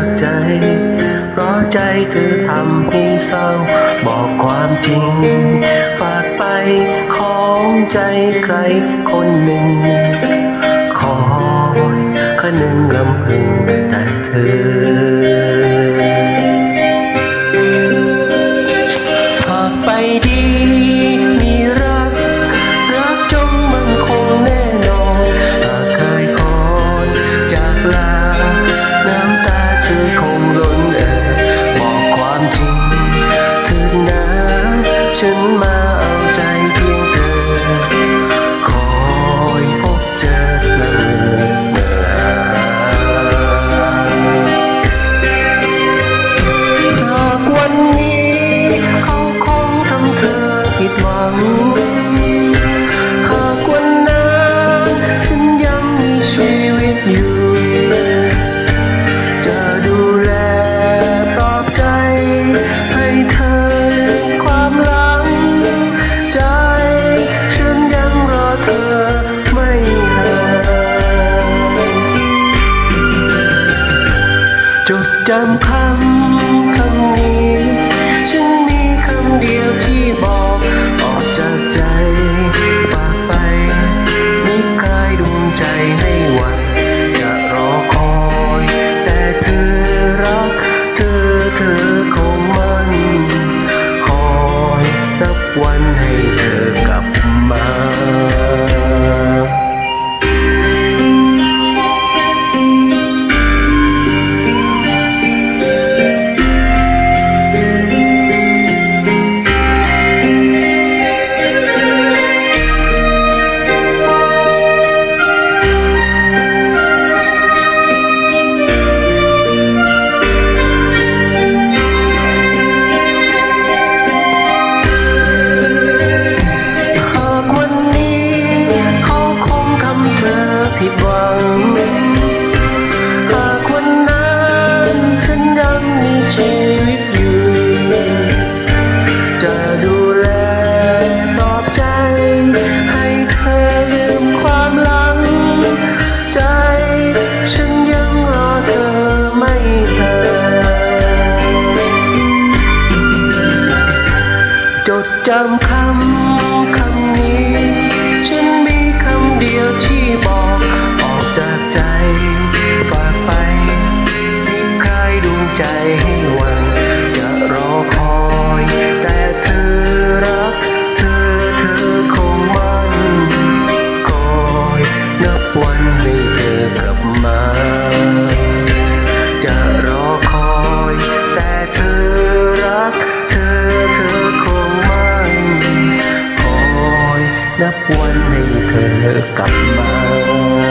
จากใจ เพราะใจเธอทำให้เศร้า บอกความจริง ฝากไปของใจใครคนหนึ่ง หวัง หากวันนั้นฉันยังมีชีวิตอยู่ จะดูแลปลอบใจ ให้เธอลืมความหลัง ใจฉันยังรอเธอไม่ห่างจดจำคำคำนี้ฉัน ชีวิตอยู่จะดูแลปลอบใจ ให้เธอลืมความหลัง ใจฉันยังรอเธอไม่ห่างจดจำคำคำนี้ ฉันมีคำเดียวที่บอกออกจากใจ ฝากไป ให้ใครดวงใจ ให้เธอกลับมา